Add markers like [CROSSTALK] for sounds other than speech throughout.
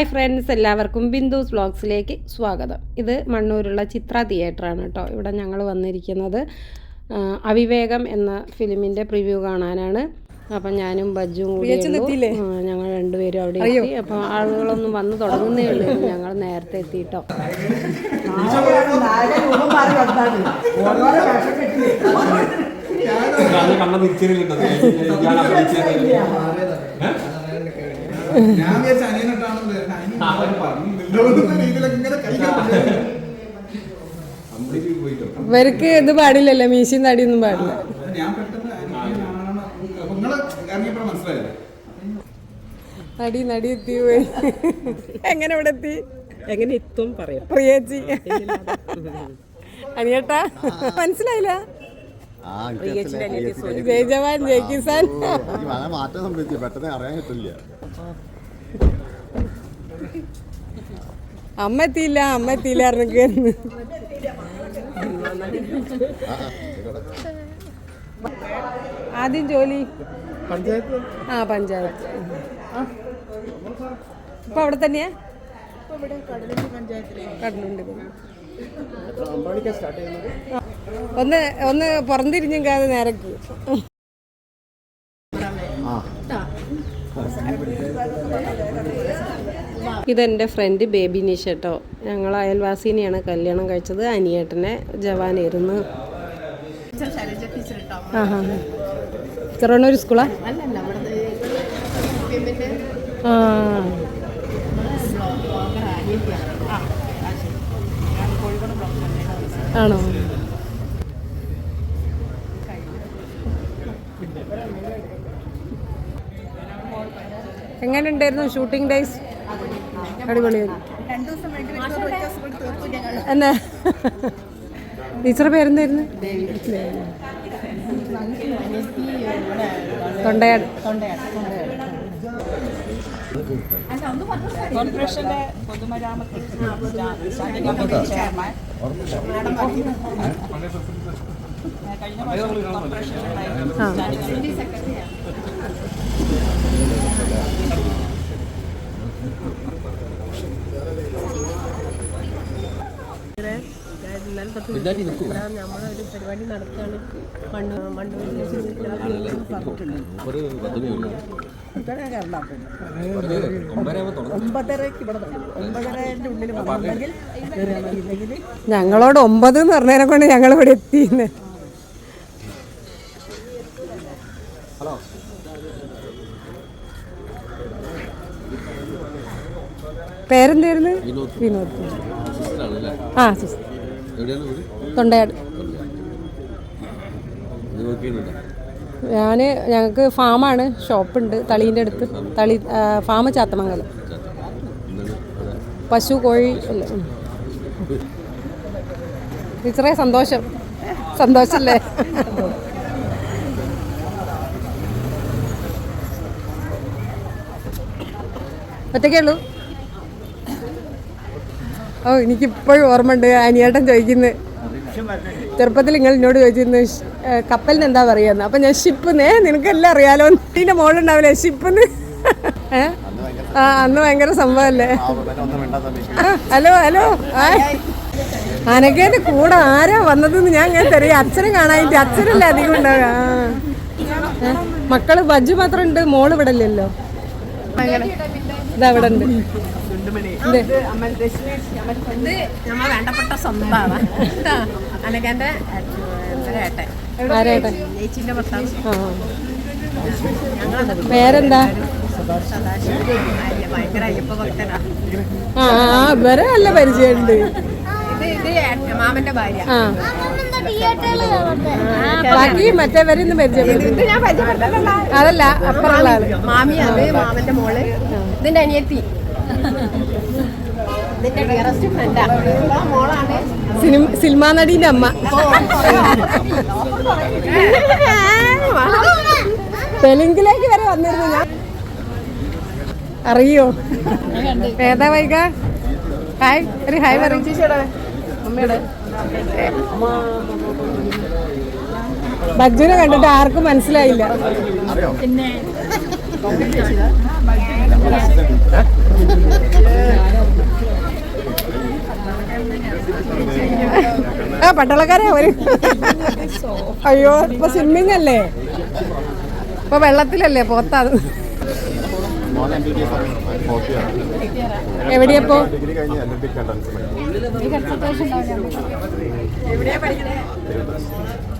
Hi friends എല്ലാവർക്കും ബിന്ദുസ് വ്ളോഗ്സിലേക്ക് സ്വാഗതം. ഇത് മണ്ണൂരുള്ള ചിത്ര തിയേറ്ററാണ് കേട്ടോ. ഇവിടെ ഞങ്ങൾ വന്നിരിക്കുന്നത് അവിവേകം എന്ന ഫിലിമിന്റെ പ്രിവ്യൂ കാണാനാണ്. അപ്പം ഞാനും ബജ്ജും കൂടി ഞങ്ങൾ രണ്ടുപേരും അവിടെ എത്തി. അപ്പം ആളുകളൊന്നും വന്ന് തുടങ്ങുന്നേ ഉള്ളൂ. ഞങ്ങൾ നേരത്തെ എത്തിയിട്ടോ. ഞാൻ ഇവർക്ക് ഇത് പാടില്ലല്ലോ മീശയും തടിയൊന്നും പാടില്ല നടി നടി എത്തി പോയി എങ്ങനെ ഇവിടെ എത്തി എങ്ങനെ എത്തും പറയാം പ്രിയേച്ചി അനിയേട്ടാ മനസ്സിലായില്ല ജയ് ജവാൻ ജയ് കിസാൻ മാറ്റം സംഭവിച്ചു പെട്ടെന്ന് അറിയാൻ കിട്ടില്ല അമ്മ എത്തിയില്ല അമ്മ എത്തിയില്ല ആദ്യം ജോലി? ആ പഞ്ചായത്ത്. ഇപ്പൊ അവിടെ തന്നെയാ? കടലുണ്ട് ഒന്ന് ഒന്ന് അത് നേരക്ക് ഇതെന്റെ ഫ്രണ്ട് ബേബി നിഷ കേട്ടോ ഞങ്ങൾ അയൽവാസിനെയാണ് കല്യാണം കഴിച്ചത്. അനിയേട്ടനെ ജവാനായിരുന്നു ആ ഹാ ചെറുവണ്ണൂർ സ്കൂളാ ആ? ആണോ? എങ്ങനെ ഉണ്ടായിരുന്നു ഷൂട്ടിംഗ് ഡേയ്സ് അടിപൊളിയായിരുന്നു. എന്നാ? ടീച്ചറുടെ പേരെന്തായിരുന്നു? തൊണ്ടയാട്. കോർപ്പറേഷന്റെ പൊതുമരാമത്ത് സ്റ്റാൻഡിംഗ് കമ്മിറ്റി ചെയർമാൻ കഴിഞ്ഞ വർഷം കമ്മിറ്റി തൊട്ട് നമ്മളൊരു പരിപാടി നടത്തുകയാണ്. മണ്ണ് ഞങ്ങളോട് ഒമ്പത് എന്ന് പറഞ്ഞതിനെ കൊണ്ട് ഞങ്ങൾ ഇവിടെ എത്തിന്ന് പേരെന്തായിരുന്നു? വിനോദ്. ആ സിസ്റ്റർ. തൊണ്ടയാട്. ഞാൻ ഞങ്ങൾക്ക് ഫാമാണ് ഷോപ്പുണ്ട് തളീന്റെ അടുത്ത്. തളി ഫാം ചാത്തമംഗലം. പശു കോഴി ടീച്ചറെ സന്തോഷം. സന്തോഷല്ലേ? ഒറ്റയ്ക്കേ ഉള്ളൂ? ഓ എനിക്കിപ്പോഴും ഓർമ്മയുണ്ട് അനിയേട്ടൻ ചോദിക്കുന്നത് ചെറുപ്പത്തിൽ നിങ്ങൾ എന്നോട് ചോദിച്ചിരുന്നു കപ്പലിന് എന്താ പറയുന്നത് അപ്പം ഞാൻ ഷിപ്പ് നേ നിനക്കെല്ലാം അറിയാലോ നിന്റെ മോളുണ്ടാവില്ലേ ഷിപ്പെന്ന്? ആ അന്ന് ഭയങ്കര വേണ്ടാത്ത ഹലോ ഹലോ അനക്കേന്റെ കൂടെ ആരാ വന്നതെന്ന് ഞാൻ ഇങ്ങനെ തരാം അച്ഛനെ കാണാനിട്ട് അച്ഛനല്ലേ അധികം ഉണ്ടാവുക. മക്കൾ ബജ്ജു മാത്രം ഉണ്ട് മോൾ ഇവിടെ ഇല്ലല്ലോ? ഇതാ ഇവിടെ ഉണ്ട്. വേണ്ടപ്പെട്ട സ്വന്തമാണ് അനക്കെന്റെ ഏട്ടൻ. ആരേട്ടൻ ചേച്ചിന്റെ ഭർത്താവ്. ആ. പേരെന്താ? ആ ഇവരെ നല്ല പരിചയമുണ്ട്. മാമന്റെ ഭാര്യ. ബാക്കി ഇത് ഞാൻ പരിചയപ്പെട്ടതല്ല അതല്ല അപ്പുറമുള്ള ആൾ. മാമി അത് മാമന്റെ മോൾ. ഇതിന്റെ അനിയത്തി. സിനിമ സിനിമാ നടീന്റെ അമ്മ. തെലുങ്കിലേക്ക് വരെ വന്നിരുന്നു ഞാൻ. അറിയോ? ഏതാ വൈക ഹായ് ഒരു ഹായ് പറയും. ബജ്ജുനെ കണ്ടിട്ട് ആർക്കും മനസ്സിലായില്ല. അറിയോ? ആ പട്ടാളക്കാരെ അവർ. അയ്യോ ഇപ്പൊ സ്വിമ്മിങ് അല്ലേ? ഇപ്പൊ വെള്ളത്തിലല്ലേ പോത്താത് എവിടെയപ്പോ?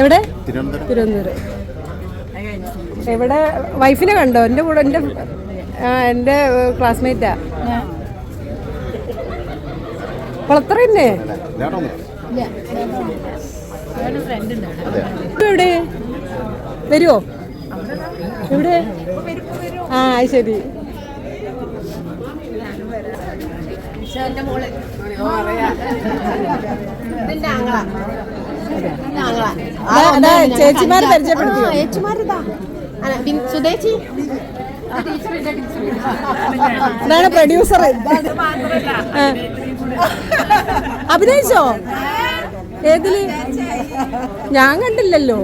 എവിടെ? തിരുവനന്തപുരം. എവിടെ? വൈഫിനെ കണ്ടോ? എന്റെ കൂടെ എന്റെ എന്റെ ക്ലാസ്മേറ്റാ കുളത്തറ തന്നെ എവിടെ? വരുമോ എവിടെ? ആ അത് ശരി. ചേച്ചിമാര് പരിചയപ്പെടുത്തി ചേച്ചിമാരിതാ ടീച്ചർ [LAUGHS] ഇതാണ് പ്രൊഡ്യൂസർ അഭിനയിച്ചോ? ഏതിൽ? ഞാൻ കണ്ടില്ലല്ലോ.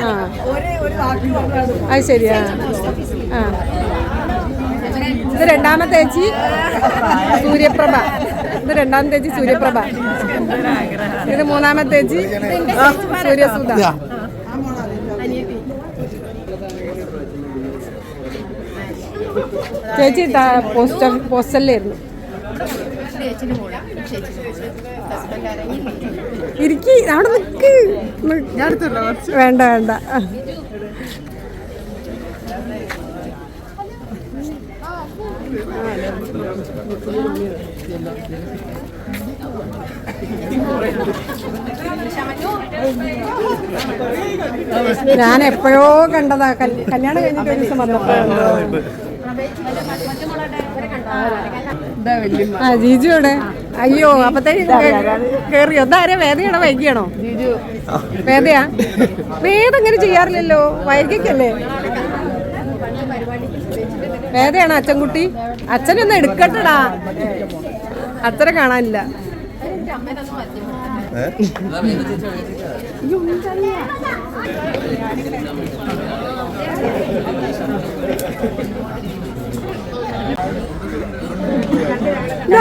ആ. അത് ശരിയാ ആ. ഇത് രണ്ടാമത്തെ ചേച്ചി സൂര്യപ്രഭ. ഇത് രണ്ടാമത്തെ ചേച്ചി സൂര്യപ്രഭ. ഇത് മൂന്നാമത്തെ ചേച്ചി സൂര്യസുധ. ചേച്ചി പോസ്റ്റർ ആരെങ്കിലും ഇരിക്കി അവിടെ നിക്ക്. വേണ്ട വേണ്ട. ഞാൻ എപ്പോഴോ കണ്ടതാ. കല്യാണം കഴിഞ്ഞിട്ട് ഒരു ദിവസം വന്നപ്പോഴുണ്ടോ ആ ജീജുവിടെ അയ്യോ അപ്പത്തേക്ക് കേറിയോ? അതാരെ വേദയാണോ വൈകിയാണോ? വേദയാ വേദ ഇങ്ങനെ ചെയ്യാറില്ലല്ലോ. വൈകിക്കല്ലേ? വേദയാണോ അച്ഛൻകുട്ടി? അച്ഛനൊന്ന് എടുക്കട്ടടാ. അച്ഛനെ കാണാനില്ല.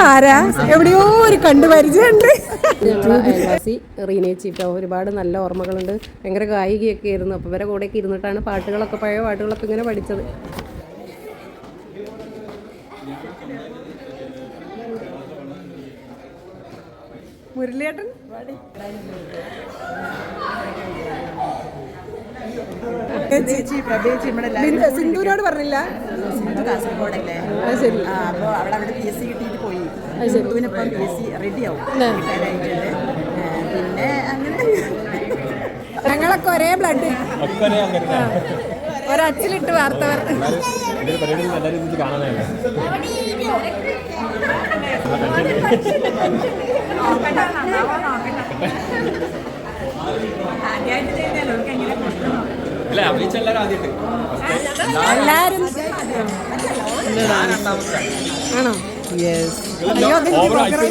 ആരാ എവിടെയോ ഒരു കണ്ടു പരിചയമുണ്ട് അയൽവാസി റീനേച്ചി കേട്ടോ ഒരുപാട് നല്ല ഓർമ്മകളുണ്ട്. ഭയങ്കര ഗായികയൊക്കെ ആയിരുന്നു. അപ്പോൾ വരെ കൂടെയൊക്കെ ഇരുന്നിട്ടാണ് പാട്ടുകളൊക്കെ പഴയ പാട്ടുകളൊക്കെ ഇങ്ങനെ പഠിച്ചത്. മുരളിയേട്ടൻ? സിന്ധുവിനോട് പറഞ്ഞില്ല. സിന്ധു കാസർഗോഡല്ലേ? അപ്പോൾ അവിടെ അവിടെ പി എസ് സി കിട്ടിയിട്ട് പോയി. സിന്ധുവിനൊപ്പം പി എസ് സി റെഡിയാവും. പിന്നെ അങ്ങനെ. ഞങ്ങളൊക്കെ ഒരേ ബ്ലഡ് അങ്ങനെ ഒരച്ചിലിട്ട് വാർത്തവർ ആദ്യമായിട്ട് ചെയ്താലോ? അവർക്ക് എങ്ങനെ അല്ല? അഭിനയിച്ച എല്ലാവരും ആദ്യമായിട്ട്. എല്ലാരും ആണോ? അയ്യോ,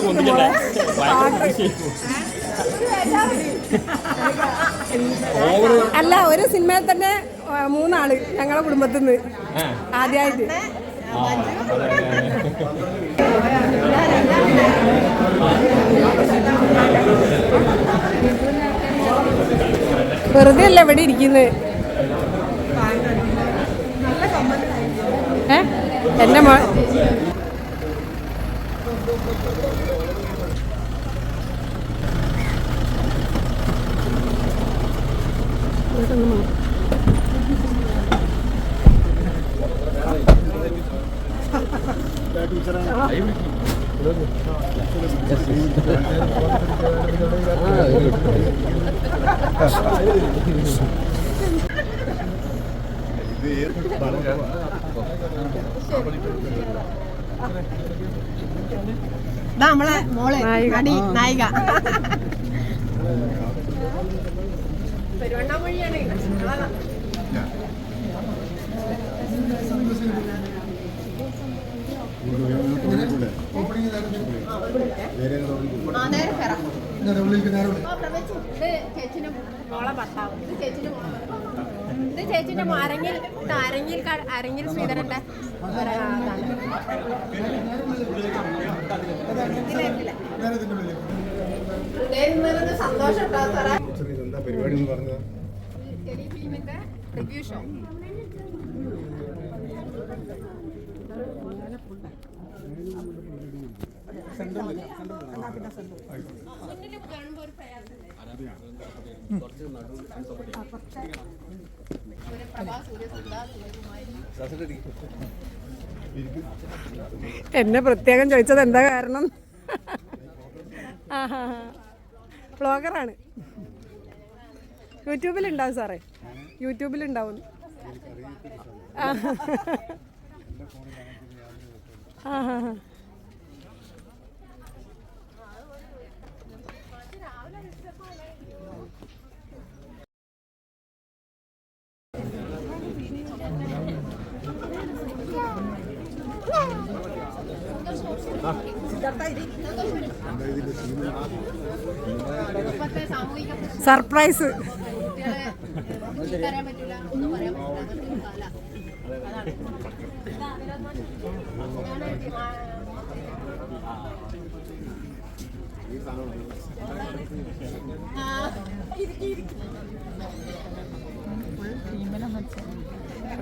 ഒന്നിക്കല്ലേ ഓവർ അല്ല ഒരു സിനിമയിൽ തന്നെ മൂന്നാൾ ഞങ്ങളെ കുടുംബത്തിൽ നിന്ന് ആദ്യമായിട്ട് വെറുതെ അല്ല ഇവിടെ ഇരിക്കുന്നത് ഏ എന്റെ മോ ഇതാ നമ്മളെ മോളെ നടി നായിക. പെരുവണ്ണാമൊഴിയാണ് ചേച്ചിന്റെ മോളെ ഭർത്താവ്. ഇത് ചേച്ചിനും മോളെ ഭർത്താവ്. ഇത് ചേച്ചിന്റെ അരങ്ങിൽ അരങ്ങിൽ അരങ്ങിൽ ശ്രീധരന്റെ പരിപാടി എന്ന് പറഞ്ഞത് ടെലിഫിലിമിന്റെ റിവ്യൂ ഷോ കാണുമ്പോൾ ഒരു പ്രയാസം എന്നെ പ്രത്യേകം ചോദിച്ചത് എന്താ കാരണം? വ്ളോഗറാണ് യൂട്യൂബിലുണ്ടാവും സാറേ. യൂട്യൂബിലുണ്ടാവും. ആ ഹാ ഹാ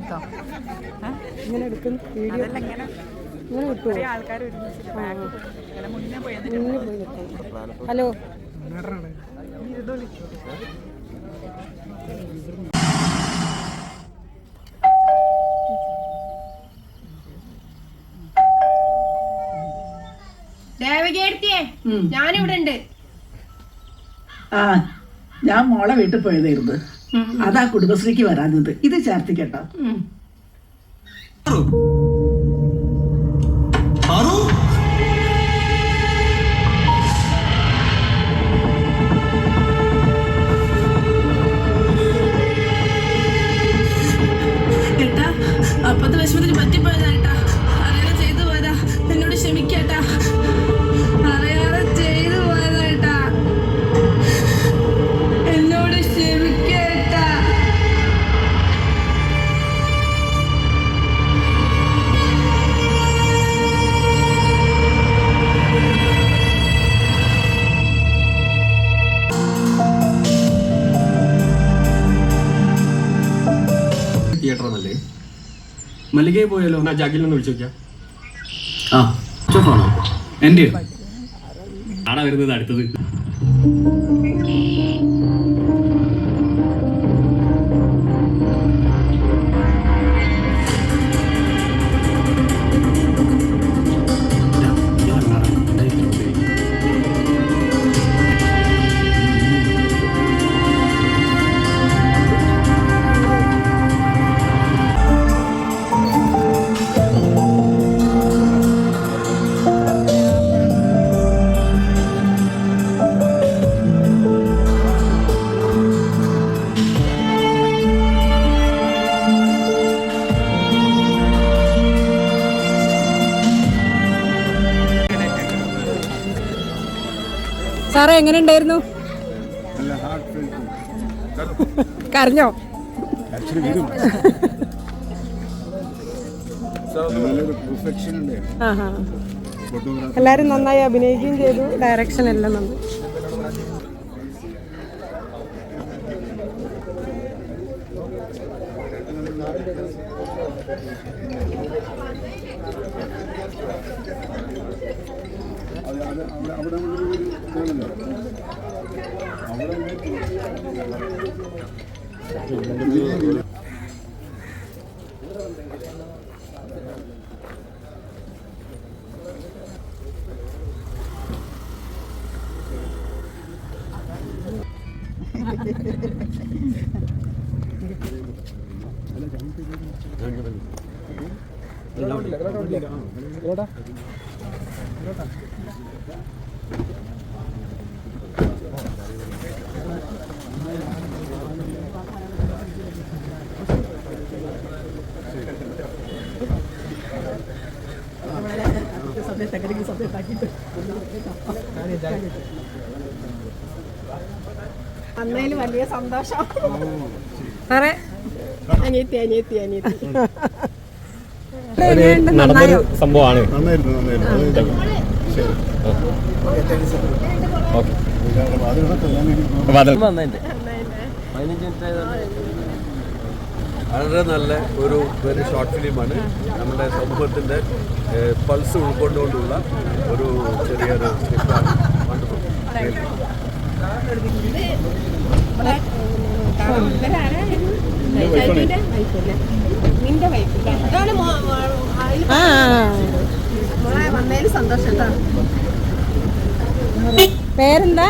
കാല ഇങ്ങനെ എടുക്കുന്നു വീഡിയോ. ഇങ്ങനെ മുന്നേ പോയി മുന്നിൽ ദേവകീർത്തിയെ ഞാനിവിടെ ഉണ്ട്. ആ ഞാൻ മോളെ വീട്ടിൽ പോയതായിരുന്നു. അതാ കുടുംബശ്രീക്ക് വരാഞ്ഞത്. ഇത് ചേർത്തിക്കട്ടോ. മല്ലികയിൽ പോയാലോ? എന്നാ ജാഗിൽ നിന്ന് വിളിച്ചു നോക്കിയാ. ആ ഫോണോ? ആടാ വരുന്നത് അടുത്തത്. സാറേ എങ്ങനെ ഉണ്ടായിരുന്നു കരഞ്ഞോ എല്ലാരും നന്നായി അഭിനയിക്കുകയും ചെയ്തു. ഡയറക്ഷൻ എല്ലാം നന്നായി. Thank you. അന്നേലും വലിയ സന്തോഷം. സാറേ. അനിയത്തി അനിയത്തി അനിയത്തി. നടന്നൊരു സംഭവമാണ്. നന്നായിരുന്നു നന്നായിരുന്നു. ശരി. ഓക്കെ. വളരെ നല്ല ഒരു വെരി ഷോർട്ട് ഫിലിമാണ് നമ്മുടെ സമൂഹത്തിന്റെ പൾസ് ഉൾക്കൊണ്ടുകൊണ്ടുള്ള ഒരു ചെറിയൊരു സ്ക്രിപ്റ്റാണ് വണ്ടർഫുൾ നിന്റെ ഇതാണ് മോളെ സന്തോഷം പേരെന്താ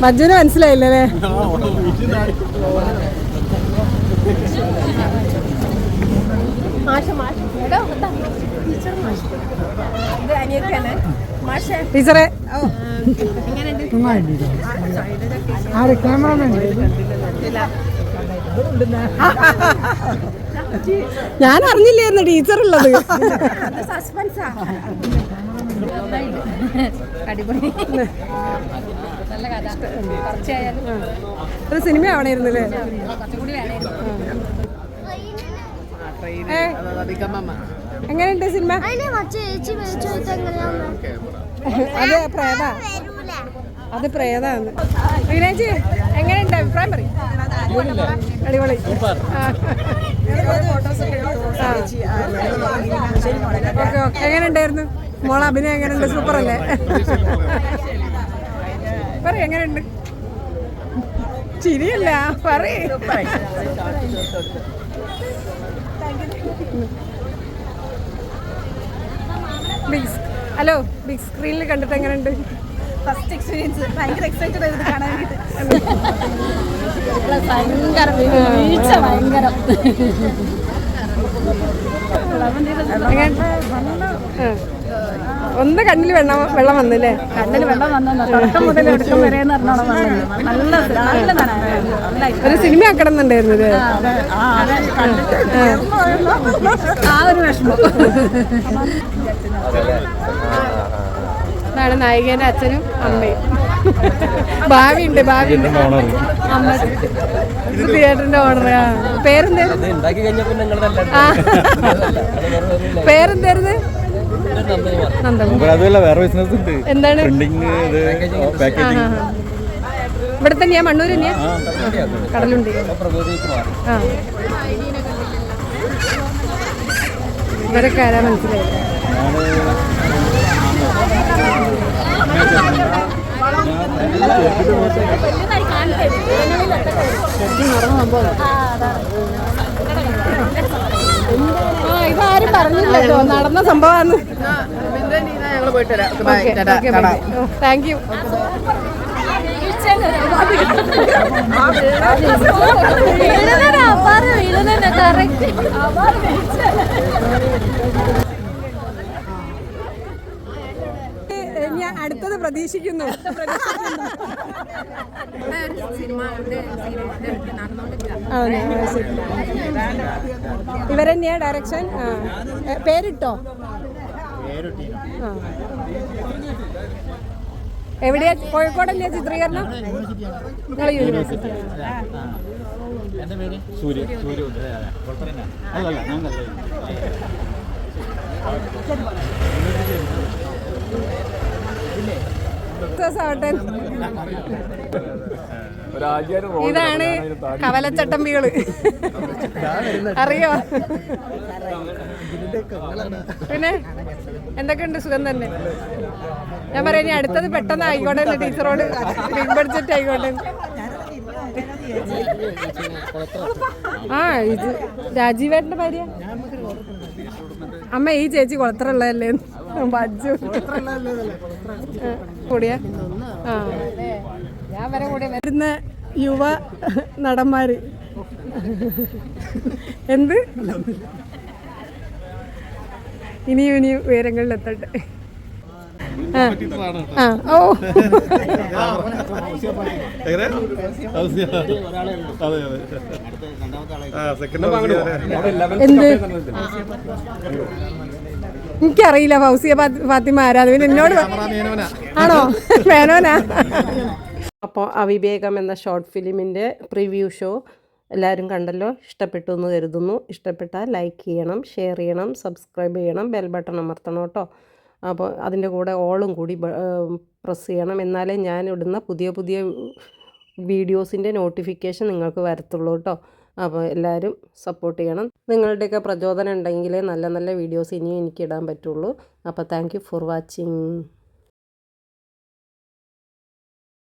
മജ്ജുന് മനസ്സിലായില്ലല്ലേ ഞാൻ അറിഞ്ഞില്ലായിരുന്നു ടീച്ചർ ഉള്ളത്. സസ്പെൻസാ അടിപൊളി. ഒരു സിനിമ ആവണായിരുന്നല്ലേ? എങ്ങനെയുണ്ട് സിനിമ? അത് പ്രേത. അത് പ്രേതാണ്. വിനേജ് എങ്ങനെയുണ്ട് അഭിപ്രായം പറയും. അടിപൊളി. Okay okay. എങ്ങനെയുണ്ടായിരുന്നു? മോളെ അഭിനയം എങ്ങനെയുണ്ട്? സൂപ്പർ അല്ലേ പറ എങ്ങനെയുണ്ട്? ചിരിയല്ല പറയേ. ബിഗ് ഹലോ ബിഗ് സ്ക്രീനിൽ കണ്ടിട്ട് എങ്ങനെയുണ്ട്? ഫസ്റ്റ് എക്സ്പീരിയൻസ് ഭയങ്കര എക്സൈറ്റഡ് ആയിരുന്നു കാണാൻ ഭയങ്കര വീഴ്ച ഭയങ്കര. ഒന്ന് കണ്ണിൽ വെള്ളം വെള്ളം വന്നില്ലേ? കണ്ണിൽ വെള്ളം വന്നു. തുടക്കം മുതൽ ഒടുക്കം വരെ എന്ന് പറഞ്ഞോണം വന്നത് നല്ല നല്ല ഒരു സിനിമ ആക്കണം എന്നുണ്ടായിരുന്നു ഇത്. ആ ആ ഒരു വിഷമം. അതാണ് നായികേന്റെ അച്ഛനും അമ്മയും. ഭാവിയുണ്ട് ഭാവി അമ്മ ഇത് തിയേറ്ററിന്റെ ഓണർ പേരെന്തായിരുന്നു. പേരെന്തായിരുന്നു? വേറെ ബിസിനസ് ഉണ്ട്. എന്താണ്. ഇവിടെ തന്നെയാ മണ്ണൂർ തന്നെയാ? കടലുണ്ട്. ആ ഇവരൊക്കെ ആരാ മനസ്സിലായി? ആ ഇതാരും പറഞ്ഞില്ല കേട്ടോ നടന്ന സംഭവമാണ്. Thank you. ഞാൻ അടുത്തത് പ്രതീക്ഷിക്കുന്നു സിനിമ ഇത് സീരിയൽ ഇത് നടന്നുകൊണ്ടിരിക്കുക അതെ ആ, ശരി. ഇവരെന്നെയാ ഡയറക്ഷൻ പേരിട്ടോ? എവിടെയാ? കോഴിക്കോടല്ലേ ചിത്രീകരണം? നിങ്ങൾ യൂണിവേഴ്സിറ്റി സൂര്യ. സൂര്യ അല്ലല്ല ഇതാണ് കവലച്ചട്ടമ്പികൾ. അറിയോ? പിന്നെ എന്തൊക്കെയുണ്ട് സുഖം തന്നെ? ഞാൻ പറയാം ഇനി അടുത്തത് പെട്ടെന്ന് ആയിക്കോട്ടെ എന്റെ ടീച്ചറോട് ബിഗ് ബഡ്ജറ്റ് ആയിക്കോട്ടെ. ആ ഇത് രാജീവേട്ടന്റെ ഭാര്യ. അമ്മ ഈ ചേച്ചി കുളത്തറുള്ളതല്ലേ ബജ്ജു. കൂടിയാ ആ. ഞാൻ വരെ കൂടെ വരുന്ന യുവ നടന്മാര്. എന്ത്? ഇനിയും ഇനിയും ഉയരങ്ങളിൽ എത്തട്ടെ ആ. ആ ഓ എന്ത്? എനിക്കറിയില്ല ഫൗസിയ ഫാത്തി- ഫാത്തിമ ആരാ അത് പിന്നെ എന്നോട് ആണോ? മേനോനാ? അപ്പോൾ അവിവേകം എന്ന ഷോർട്ട് ഫിലിമിന്റെ പ്രിവ്യൂ ഷോ എല്ലാവരും കണ്ടല്ലോ. ഇഷ്ടപ്പെട്ടു എന്ന് കരുതുന്നു. ഇഷ്ടപ്പെട്ടാൽ ലൈക്ക് ചെയ്യണം ഷെയർ ചെയ്യണം സബ്സ്ക്രൈബ് ചെയ്യണം ബെൽ ബട്ടൺ അമർത്തണം കേട്ടോ. അപ്പോൾ അതിന്റെ കൂടെ ഓളും കൂടി പ്രസ് ചെയ്യണം. എന്നാലേ ഞാൻ ഇടുന്ന പുതിയ പുതിയ വീഡിയോസിന്റെ നോട്ടിഫിക്കേഷൻ നിങ്ങൾക്ക് വരത്തുള്ളൂ കേട്ടോ. അപ്പോൾ എല്ലാവരും സപ്പോർട്ട് ചെയ്യണം. നിങ്ങളുടെയൊക്കെ പ്രചോദനം ഉണ്ടെങ്കിലേ നല്ല നല്ല വീഡിയോസ് ഇനിയും എനിക്ക് ഇടാൻ പറ്റുള്ളൂ. അപ്പോൾ താങ്ക് ഫോർ വാച്ചിങ്